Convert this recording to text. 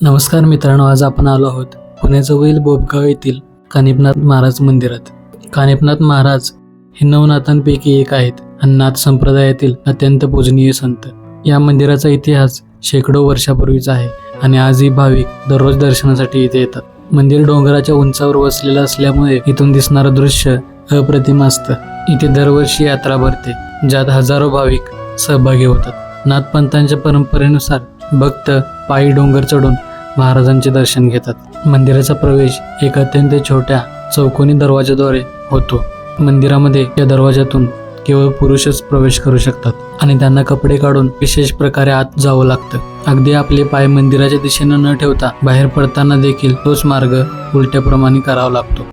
नमस्कार मित्रांनो आज आपण आलो आहोत पुण्याजवळील बोबगाव येथील कानिपनाथ महाराज मंदिरात. कानिपनाथ महाराज हे नवनाथांपैकी एक आहेत आणि नाथ संप्रदायातील अत्यंत पूजनीय संत. या मंदिराचा इतिहास शेकडो वर्षापूर्वीचा आहे आणि आजही भाविक दररोज दर्शनासाठी इथे येतात. मंदिर डोंगराच्या उंचावर वसलेलं असल्यामुळे इथून दिसणारं दृश्य अप्रतिम असतं. इथे दरवर्षी यात्रा भरते ज्यात हजारो भाविक सहभागी होतात. नाथपंथांच्या परंपरेनुसार भक्त पायी डोंगर चढून महाराजांचे दर्शन घेतात. मंदिराचा प्रवेश एक अत्यंत छोट्या चौकोनी दरवाजाद्वारे होतो. मंदिरामध्ये या दरवाजातून केवळ पुरुषच प्रवेश करू शकतात आणि त्यांना कपडे काढून विशेष प्रकारे आत जावं लागतं. अगदी आपले पाय मंदिराच्या दिशेनं न ठेवता बाहेर पडताना देखील तोच मार्ग उलट्याप्रमाणे करावा लागतो.